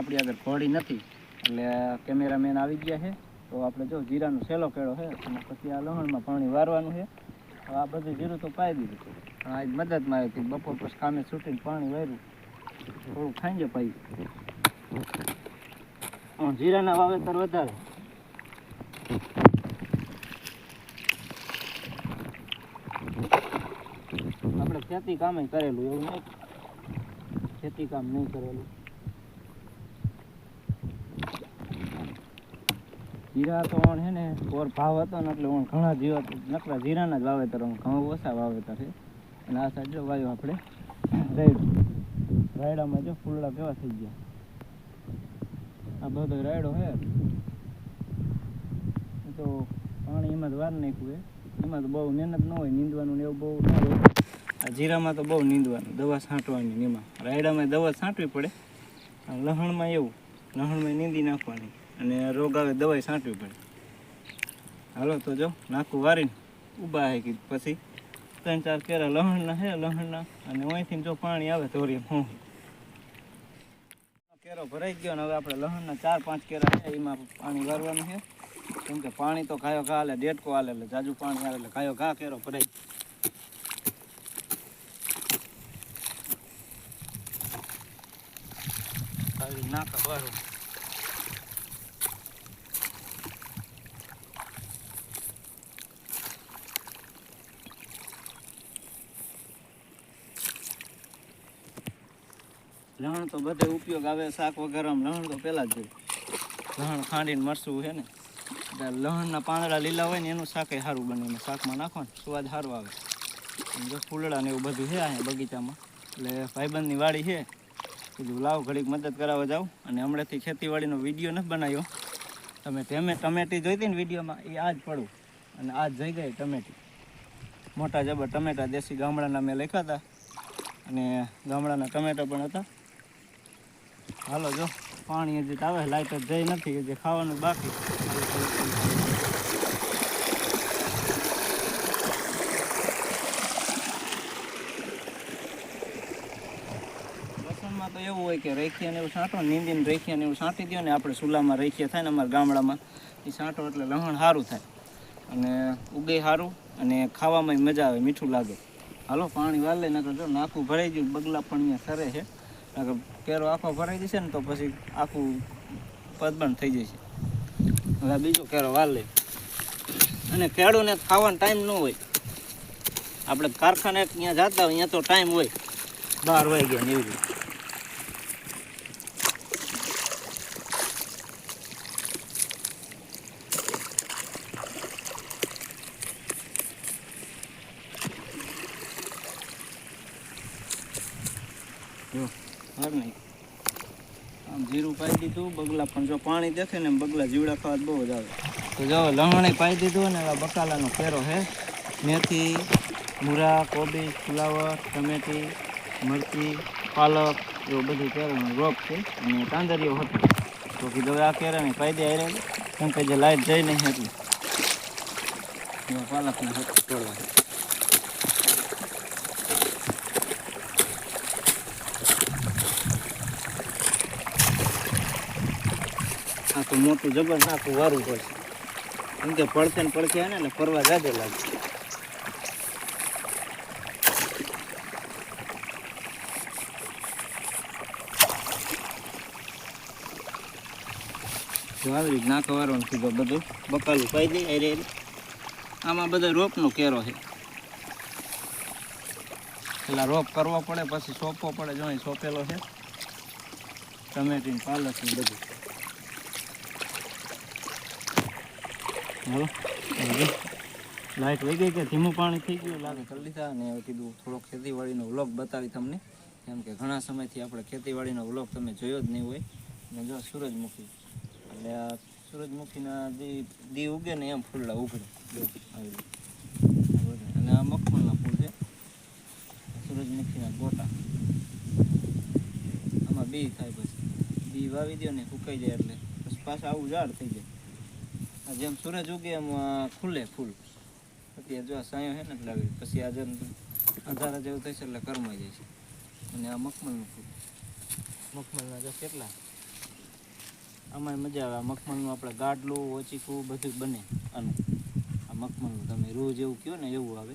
આપણી આગળ ઘોડી નથી. એટલે કેમેરામેન આવી ગયા છે. તો આપણે જો જીરાનો સેલો કેળો છે, અને પછી આ લહણમાં પાણી વારવાનું છે. આ બધું જીરું તો પાઈ દીધું પણ આજ મદદમાં આવી હતી. બપોર પછી કામે છૂટીને પાણી વાર્યું. થોડું ખાઈ જાય પાઈ જીરાના વાવેતર વધારે. આપણે ખેતી કામે કરેલું, એવું નહીં. ખેતી કામ નહીં કરેલું. જીરા તો હે ને, ઓર ભાવ હતો ને એટલે ઓણ ઘણા જીવા નકરા જીરાના જ વાવેતર હું ઘઉં ઓછા વાવેતર છે અને આ સાઈડ જો વાયુ આપણે રાયડું. રાયડામાં જો ફૂલડા કેવા થઈ ગયા. આ બધો રાયડો છે તો પાણી એમાં જ વાર નાખ્યું હે. એમાં તો બહુ મહેનત ન હોય, નીંદવાનું ને એવું બહુ આ જીરામાં તો બહુ નીંદવાનું, દવા છાંટવાની એમાં. રાયડામાં દવા છાંટવી પડે. લહણમાં એવું, લહણમાં નીંદી નાખવાની. અને રોગ આવે દવાઈ છાંટવી પડે. હાલો તો જો, નાખું વારીને, ઊભા હે કીધું. પછી ત્રણ ચાર કેરા લહણના છે લહણના, અને અહીંથી જો પાણી આવે ધોરી હું. કેરો ભરાઈ ગયો ને હવે આપણે લહણના ચાર પાંચ કેરા છે, એમાં પાણી વારવાનું છે. કેમ કે પાણી તો કાયો ઘા હાલે ડેટકો હાલે એટલે જાજુ પાણી આવે એટલે કાયો ઘા કેરો ભરાઈ આવી નાકા લહણ તો બધે ઉપયોગ આવે, શાક વગેરેમાં લહણ તો પહેલાં જ જોઈએ. લહણ ખાંડીને મરસું છે ને, એટલે પાંદડા લીલા હોય ને એનું શાક સારું બને. ને શાકમાં નાખો ને સ્વાદ સારો આવે. જો ફૂલડા ને એવું બધું છે અહીંયા બગીચામાં. એટલે ભાઈબંધની વાડી છે. કીધું, લાવ, ઘડીક મદદ કરાવવા જાઉં. અને હમણાંથી ખેતીવાડીનો વીડિયો નથી બનાવ્યો. તમે તેમે ટમેટી જોઈતી ને વિડીયોમાં, એ આજ પડું. અને આજ જઈ ગઈ ટમેટી. મોટા જબર ટમેટા દેશી ગામડાના મેં લખ્યા હતા. અને ગામડાના ટમેટા પણ હતા. હાલો જો, પાણી હજી આવે, લાઈટ જઈ નથી, હજી ખાવાનું બાકી. લસણમાં તો એવું હોય કે રેખિયા ને એવું છાંટો, નીંદીને રેખિયા ને એવું છાંટી દો ને આપણે ચૂલામાં રેખિયા થાય ને અમારા ગામડામાં, એ છાંટો એટલે લહણ સારું થાય. અને ઉગે સારું અને ખાવામાં મજા આવે, મીઠું લાગે. હાલો, પાણી વાલે નકર જો નાખું ભરાઈ ગયું, બગલા પણ અહીંયા સરે છે. કેરો આખો ભરાઈ જશે ને તો પછી આખું પદબંધ થઈ જશે. હવે બીજો કેરો વાલ લે. અને ખેડૂને ખાવાનો ટાઈમ ન હોય. આપણે કારખાને ત્યાં જતા હોય, ત્યાં તો ટાઈમ હોય. બાર વાગ્યા ને એવી. જો. હાર નહીં આમ જીરું પાઈ દીધું બગલા પણ જો પાણી દેખે ને બગલા જીવડા ખાવા બહુ જ આવે. તો જો લહણે પાઈ દીધું ને એવા બકાલાનો કેરો છે મેથી મૂરા કોબી ફુલાવર ટમેટી મરચી પાલક એવું બધું કેરાનું રોપ છે અને તાંદરીઓ હતો. તો કીધું હવે આ કેરાને પાઈ દે આરે કેમ કે જે લાઈટ જઈ નહીં હતી. પાલકને હતું તોડવા. આ તો મોટું જબર નાખું વારું પડશે કેમ કે પડખે ને પડખે ને એટલે ફરવા જાજે લાગે. આવી રીત નાખો વારવાનું કીધું બધું. બકાલું પાઈ દે અરે આમાં બધા રોપનો કેરો છે. પેલા રોપ કરવો પડે, પછી સોંપવો પડે, જો સોંપેલો છે. ટમેટી પાલક ને બધું. હાલો લાઇટ વહી ગઈ કે ધીમું પાણી થઈ ગયું? લાગે કરી લીધા અને હવે કીધું થોડોક ખેતીવાડીનો વ્લોગ બતાવી તમને. કેમ કે ઘણા સમયથી આપણે ખેતીવાડીનો વ્લોગ તમે જોયો જ નહીં હોય. અને જો સૂરજમુખી. એટલે આ સૂરજમુખીના દી દી ઉગે ને એમ ફૂલડા ઉઘડે. અને આ મખમલના ફૂલ છે. સૂરજમુખીના ગોટા. આમાં બી થાય પછી. બી વાવી દો ને સુકાઈ જાય એટલે પછી પાછા આવું ઝાડ થઈ જાય. જેમ સૂરજ ઉગે એમ ખુલે ફૂલ. પછી જો આ સાયો છે ને એટલે આવી પછી આજે અંધારા જેવું થશે એટલે કરમાઈ જાય છે. અને આ મખમલનું ફૂલ. મખમલના જો કેટલા? આમાં મજા આવે. આ મખમલનું આપણે ગાડલું ઓચીકું બધું બને આનું. આ મખમલનું તમે રોજ એવું કહો ને એવું આવે.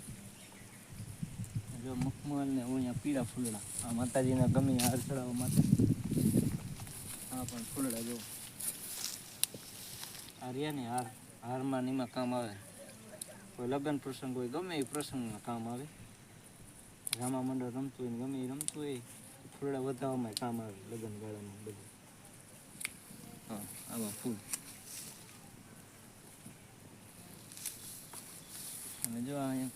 જો મખમલ ને અહીંયા પીળા ફૂલડા. આ માતાજીના ગમે હાર ચડાવવા માટે. આ પણ ફૂલડા જો. આ રહ્યા ને હાર, હારમાં એમાં કામ આવે. કોઈ લગ્ન પ્રસંગ હોય, ગમે એ પ્રસંગમાં કામ આવે. રામા મંડળ રમતું હોય ગમે એ રમતું હોય ફૂલડા વધારવામાં કામ આવે, લગ્ન ગાળામાં બધું. હા આવા ફૂલ. અને જો અહીંયા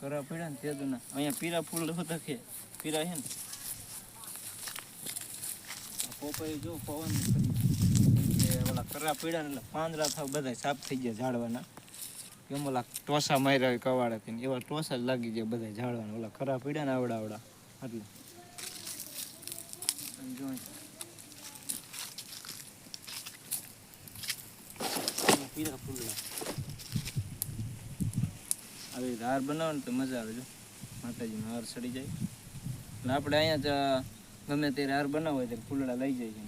કરા પડ્યા ને તે ના અહીંયા પીરા ફૂલ હતા કે પીરા છે ને? પોપાઈ જો પવન ફરી કે ઓલા કરા પીડા એટલે પાંદરા થાવ બધા સાફ થઈ ગયા ઝાડવાના. કેમ ઓલા ટોસા માર્યા હોય કવાડાથી એવા ટોસા જ લાગી ગયા બધા ઝાડવાના. ઓલા કરા પીડા ને આવડા આવડા એટલે પીળા ફૂલડા. આવી હાર બનાવો તો મજા આવે જો. માતાજીનો હાર સડી જાય. એટલે આપણે અહીંયા જ ગમે ત્યારે હાર બનાવો હોય તો ફૂલડા લઈ જાય છે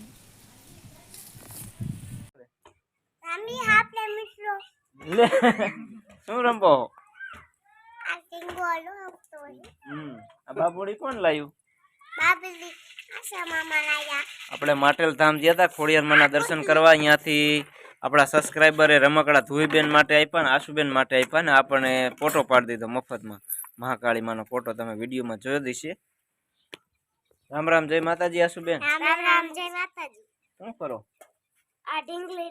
મમ્મી આપણે મિત્રો લે. શું રંબો આ સિંગોલો હમ. આ બાબોડી કોણ લાવ્યું બાબુડી આશા મામા લાયા. આપણે માટેલ ધામ ગયા હતા ખોડિયાર માના દર્શન કરવા અહીંયાથી આપણા સબસ્ક્રાઈબરે રમકડા ધુઈબેન માટે આપ્યા ને આશુબેન માટે આપ્યા ને આપણને ફોટો પાડી દીધો મફતમાં. મહાકાળી માનો ફોટો તમે વિડીયોમાં જોયો દેશે રામ રામ જય માતાજી આશુબેન. રામ રામ જય માતાજી. શું કરો? આ ઢીંગલી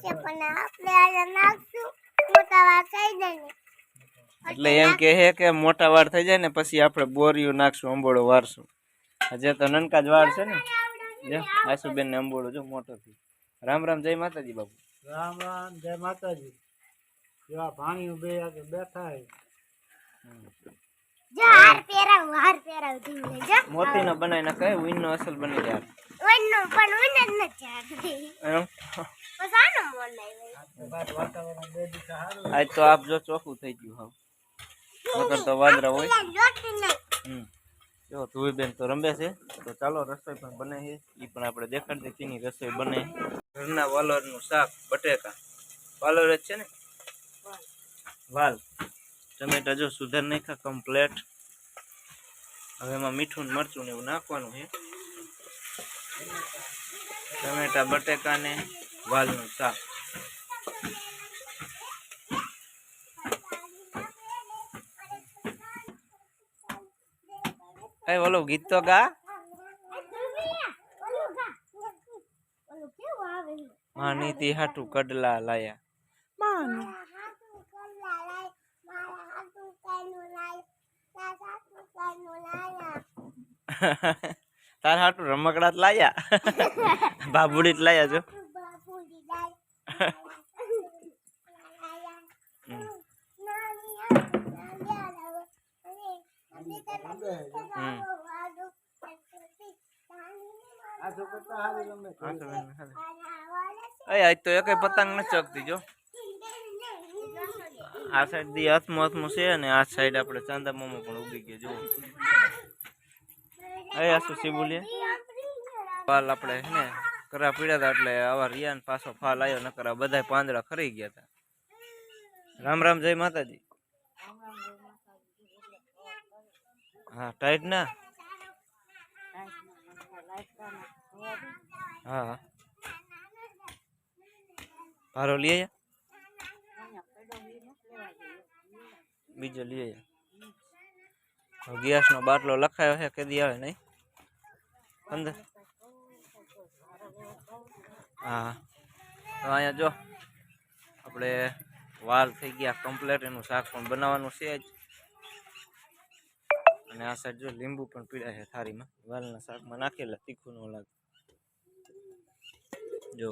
છે પણ આપણે આજે નાખશું. મોટા વાર થઈ જાય ને એટલે એમ કે હે કે મોટા વાળ થઈ જાય ને પછી આપણે બોરિયું નાખશું અંબોળો વારશું. હજે તો નનકા જ વાળ છે ને. જો આશુબેન ને અંબોળો જો મોટો થી રામ રામ જય માતાજી બાપુ. રામ રામ જય માતાજી. બે બેઠા હે જો હાર પહેરાવ હાર પહેરાવ મોતી નો બનાવી નાખે વિન નો અસલ બની જાય. ઓઈનો પણ ઓઈનો જ નથી જાગતી એમ બસ આનો મોન આવ્યો બાદ વાતાવરણ બે દિવસ સારું આજ તો આપ જો ચોખ્ખું થઈ ગયું હાવ નકર તો વાદરા હોય પેલા લોટી નહીં હમ જો ધુઈ બેન તો રમે છે તો ચાલો રસોઈ પણ બને છે એ પણ આપણે દેખાડી દઈએ કેની રસોઈ બને ઘરના વાલોરનું શાક બટેકા વાલોર જ છે ને વાલ ટમેટા જો સુધાર નાખ્યા કમ્પ્લેટ હવે એમાં મીઠું ને મરચું ને એવું નાખવાનું છે ટમેટા બટેકા ને વાલનું શાક. એ ઓલો ગીત તો ગા. માની? માનીતી હાટું કડલા લાયા. લાય, તારા હાટું રમકડા લાયા. બાબુડી લાયા છે. આજ તો એકેય પતંગ નથી ચકતી જો. આ સાઈડથી હાથમાં હાથમાં છે અને આ સાઈડ આપણે ચાંદા મોમો પણ ઉગી ગયો જો એ આ શું શિબુલિયા ફાલ આપણે હે ને કરા પીડ્યા હતા એટલે આવા રિયાન પાછો ફાલ આવ્યો નકર આ બધા પાંદડા ખરી ગયા હતા રામ રામ જય માતાજી. હા ટાઈટ ના? હા હા. ભારો લઈ આયા? બીજો લઈ આયા ગેસ નો બાટલો લખાયો છે કેદી આવે નહીં? અંદર. હા. તો અહીંયા જો, આપણે વાલ થઈ ગયા કમ્પ્લેટ એનું શાક પણ બનાવવાનું છે જ. અને આ સાઈડ જો લીંબુ પણ પીળા છે થાળીમાં. વાલના શાકમાં નાખેલા, તીખું ન લાગે. જો.